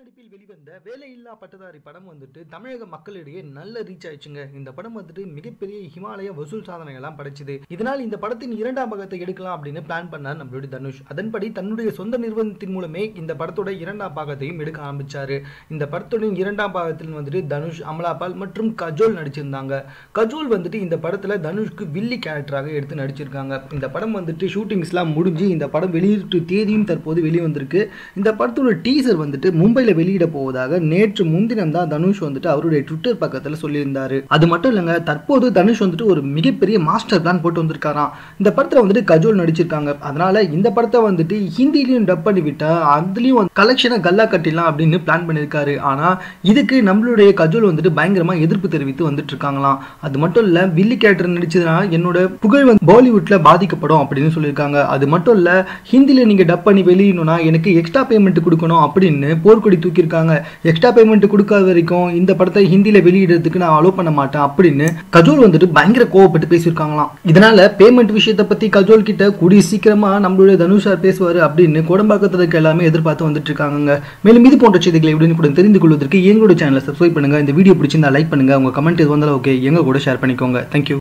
நடிப்பில் வெளிவந்த வேலையில்லா பட்டதாரி படம் வந்துட்டு தமிழக மக்களிடையே நல்ல ரீச் ஆயிடுச்சுங்க. இந்த படம் வந்துட்டு மிகப்பெரிய ஹிமாலய வசூல் சாதனைகள்லாம் படைச்சுது. இதனால் இந்த படத்தின் இரண்டாம் பாகத்தை எடுக்கலாம் அப்படின்னு பிளான் பண்ணார் நம்மளுடைய தனுஷ். அதன்படி தன்னுடைய சொந்த நிறுவனத்தின் மூலமே இந்த படத்தோட இரண்டாம் பாகத்தையும் எடுக்க ஆரம்பிச்சாரு. இந்த படத்தோட இரண்டாம் பாகத்தில் வந்துட்டு தனுஷ் அமலாபால் மற்றும் கஜோல் நடிச்சிருந்தாங்க. கஜோல் வந்துட்டு இந்த படத்துல தனுஷ்க்கு வில்லி கேரக்டராக எடுத்து நடிச்சிருக்காங்க. இந்த படம் வந்துட்டு ஷூட்டிங்ஸ்லாம் முடிஞ்சு இந்த படம் வெளியீட்டு தேதியும் தற்போது வெளிவந்திருக்கு. இந்த படத்தோட டீசர் வந்துட்டு மும்பையில் வெளியிட போவதாக நேற்று முன்தினம் தான் தனுஷ் வந்துட்டு அவருடைய ட்விட்டர் பக்கத்தில் சொல்லியிருந்தாரு. அது மட்டும் இல்லைங்க தற்போது தனுஷ் வந்துட்டு ஒரு மிகப்பெரிய மாஸ்டர் பிளான் போட்டு வந்திருக்காராம். இந்த படத்தில் வந்துட்டு கஜோல் நடிச்சிருக்காங்க. அதனால இந்த படத்தை வந்துட்டு ஹிந்திலையும் டப் பண்ணி விட்டா அதுலேயும் கலெக்ஷனை கல்லா கட்டிடலாம் அப்படின்னு பிளான் பண்ணியிருக்காரு. ஆனால் இதுக்கு நம்மளுடைய கஜோல் வந்துட்டு பயங்கரமா எதிர்ப்பு தெரிவித்து வந்துட்டு இருக்காங்களாம். அது மட்டும் இல்ல வில்லி கேரக்டர் நடிச்சதுனா என்னோட புகழ் வந்து பாலிவுட்ல பாதிக்கப்படும் அப்படின்னு சொல்லியிருக்காங்க. அது மட்டும் இல்ல ஹிந்தில நீங்க டப் பண்ணி வெளியிடணும்னா எனக்கு எக்ஸ்ட்ரா பேமெண்ட் கொடுக்கணும் அப்படின்னு போர்க்கொடி தூக்கியிருக்காங்க. எக்ஸ்ட்ரா பேமெண்ட் கொடுக்காத வரைக்கும் இந்த படத்தை ஹிந்தில வெளியிடுறதுக்கு நான் அலோவ் பண்ண மாட்டேன் அப்படின்னு கஜோல் வந்துட்டு பயங்கர கோவப்பட்டு பேசியிருக்காங்களாம். இதனால பேமெண்ட் விஷயத்தை பத்தி கஜோல் கிட்ட கூடிய சீக்கிரமா நம்மளுடைய தனுஷ் சார் பேசுவாரு அப்படின்னு கோடம்பாக்கத்தில் இருக்க எல்லாமே எதிர்பார்த்து வந்துட்டு இருக்காங்க மேலும் இது போன்ற செய்திகளை எப்படின்னு கூட தெரிந்து கொள்வதற்கு எங்களோட சேனலை சப்ஸ்கிரைப் பண்ணுங்க. இந்த வீடியோ பிடிச்சிருந்தா லைக் பண்ணுங்க. உங்க கமெண்ட் இது வந்தாலும் ஓகே எங்க கூட ஷேர் பண்ணிக்கோங்க. தேங்க்யூ